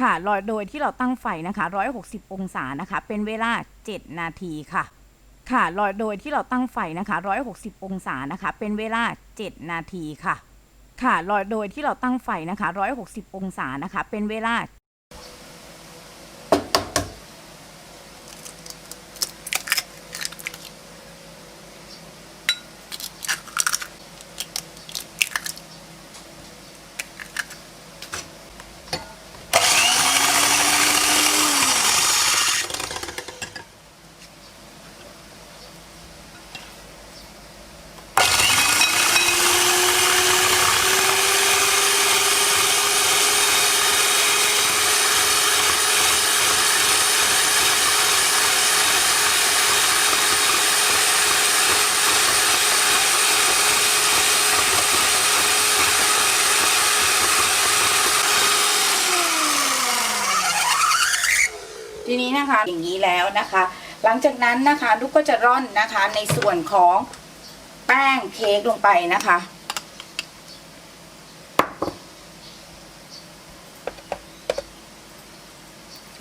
ค่ะรอโดยที่เราตั้งไฟนะคะ 160 องศานะคะ เป็นเวลา 7 นาทีค่ะ ค่ะรอโดยที่เราตั้งไฟนะคะ 160 องศานะคะ เป็นเวลา 7 นาทีค่ะ ค่ะรอโดยที่เราตั้งไฟนะคะ 160 องศานะคะ เป็นเวลา ทีนี้นะคะอย่างนี้แล้วนะคะ หลังจากนั้นนะคะลูกก็จะร่อนนะคะในส่วนของแป้งเค้กลงไปนะคะ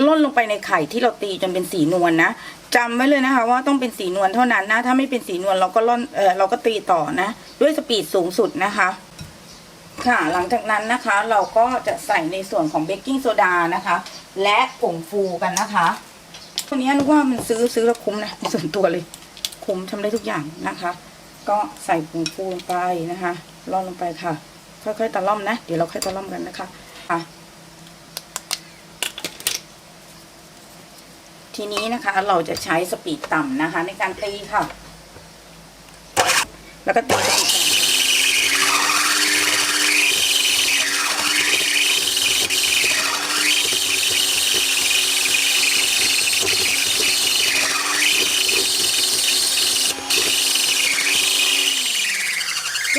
ล่นลงไปในไข่ที่เราตีจนเป็นสีนวลนะจำไว้เลยนะคะ ว่าต้องเป็นสีนวลเท่านั้นนะ ถ้าไม่เป็นสีนวลเราก็ล่อนเออเราก็ตีต่อนะ ด้วยสปีดสูงสุดนะคะ ค่ะหลังจากนั้นนะคะ เราก็จะใส่ในส่วนของเบกกิ้งโซดานะคะ และผงฟูกันนะคะตัวนี้นึกว่ามันซื้อซื้อแล้วคุ้มนะในส่วนตัวเลย คุ้มทำได้ทุกอย่างนะคะ ก็ใส่ผงฟูลงไปนะคะร่อนลงไปค่ะ ค่อยๆตะล่อมนะ เดี๋ยวเราค่อยตะล่อมกันนะคะค่ะทีนี้นะคะเราจะใช้สปีดต่ำนะคะ ในการตีค่ะ แล้วก็ตีสปีดต่ำ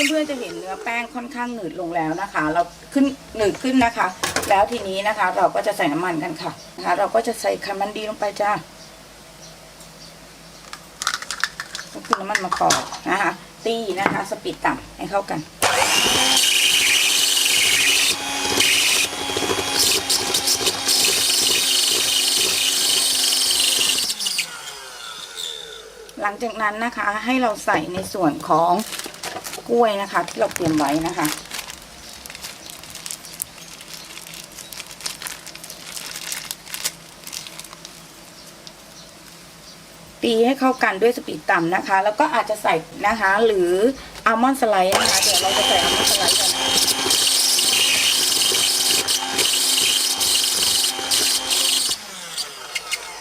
เพื่อนๆจะเห็นเนื้อแป้งค่อนข้างหนืดลงแล้วนะคะ เราขึ้นหนืดขึ้นนะคะ แล้วทีนี้นะคะ เราก็จะใส่น้ำมันกันค่ะนะคะ เราก็จะใส่ไขมันดีลงไปจ้าก็คือน้ำมันมะกอกนะคะ ตีนะคะ สปีดต่ำให้เข้ากันหลังจากนั้นนะคะให้เราใส่ในส่วนของ กล้วยนะคะ ที่เราเตรียมไว้นะคะตีให้เข้ากันด้วยสปีดต่ำนะคะ แล้วก็อาจจะใส่นะคะ หรืออัลมอนด์สไลด์นะคะ เดี๋ยวเราจะใส่อัลมอนด์สไลด์กันนะ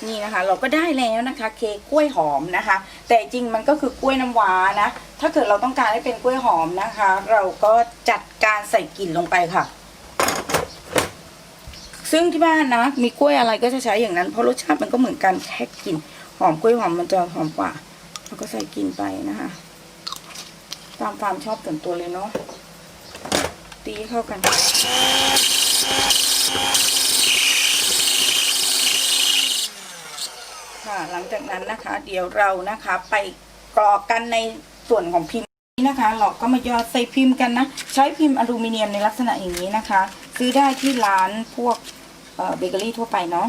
นี่นะคะ เราก็ได้แล้วนะคะ เค้กกล้วยหอมนะคะ แต่จริงมันก็คือกล้วยน้ำว้านะ ถ้าเกิดเราต้องการให้เป็นกล้วยหอมนะคะ เราก็จัดการใส่กลิ่นลงไปค่ะ ซึ่งที่บ้านนะ มีกล้วยอะไรก็จะใช้อย่างนั้น เพราะรสชาติมันก็เหมือนกันแค่กลิ่นหอมกล้วยหอมมันจะหอมกว่าแล้วก็ใส่กลิ่นไปนะคะ ตามความชอบส่วนตัวเลยเนาะตีเข้ากัน ค่ะ หลังจากนั้นนะคะ เดี๋ยวเรานะคะไปกรอกกันในส่วนของพิมพ์นี้นะคะ เราก็มาหยอดใส่พิมพ์กันนะ ใช้พิมพ์อลูมิเนียมในลักษณะอย่างนี้นะคะ ซื้อได้ที่ร้านพวกเบเกอรี่ทั่วไปเนาะ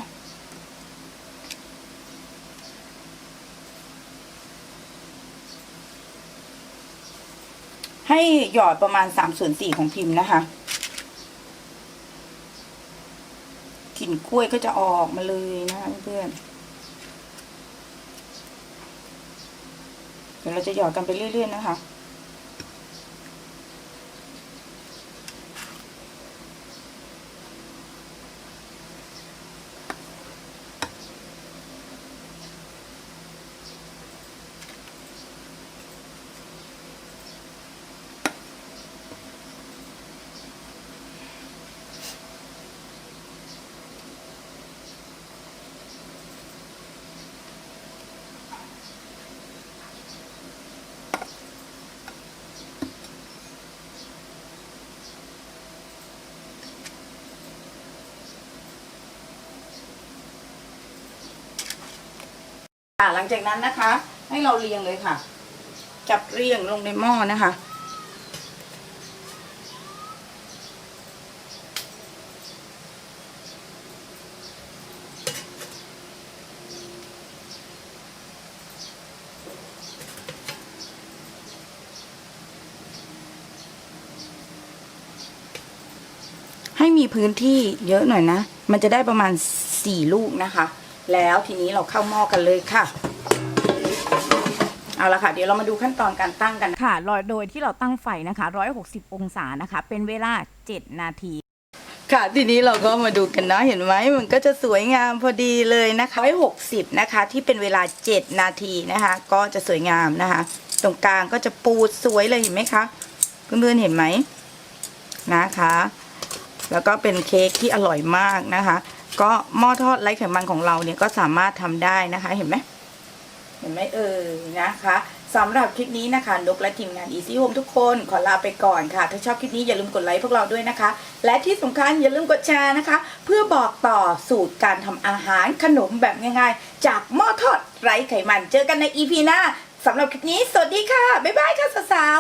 ให้หยอดประมาณสามส่วนสี่ของพิมพ์นะคะกลิ่นกล้วยก็จะออกมาเลยนะคะเพื่อนๆ เดี๋ยวเราจะหยอดกันไปเรื่อยๆนะคะ หลังจากนั้นนะคะ ให้เราเรียงเลยค่ะ จับเรียงลงในหม้อนะคะ ให้มีพื้นที่เยอะหน่อยนะ มันจะได้ประมาณสี่ลูกนะคะ แล้วทีนี้เราเข้าหม้อกันเลยค่ะ เอาละค่ะ เดี๋ยวเรามาดูขั้นตอนการตั้งกันค่ะโดยที่เราตั้งไฟนะคะ 160 องศานะคะ เป็นเวลา 7 นาที ค่ะทีนี้เราก็มาดูกันนะเห็นไหมมันก็จะสวยงามพอดีเลยนะคะ160 นะคะ ที่เป็นเวลา 7 นาทีนะคะ ก็จะสวยงามนะคะ ตรงกลางก็จะปูดสวยเลยเห็นไหมคะเพื่อนๆเห็นไหมนะคะ แล้วก็เป็นเค้กที่อร่อยมากนะคะ ก็หม้อทอดไร้ไขมันของเราเนี่ยก็สามารถทำได้นะคะเห็นไหมเห็นไหมเอ่ยนะคะสำหรับคลิปนี้นะคะนกและทีมงาน Easy Home ทุกคนขอลาไปก่อนค่ะ ถ้าชอบคลิปนี้อย่าลืมกดไลค์พวกเราด้วยนะคะ และที่สำคัญอย่าลืมกดแชร์นะคะ เพื่อบอกต่อสูตรการทำอาหารขนมแบบง่ายๆ จากหม้อทอดไร้ไขมัน เจอกันใน EP หน้าสำหรับคลิปนี้ สวัสดีค่ะ บ๊ายบายค่ะสาว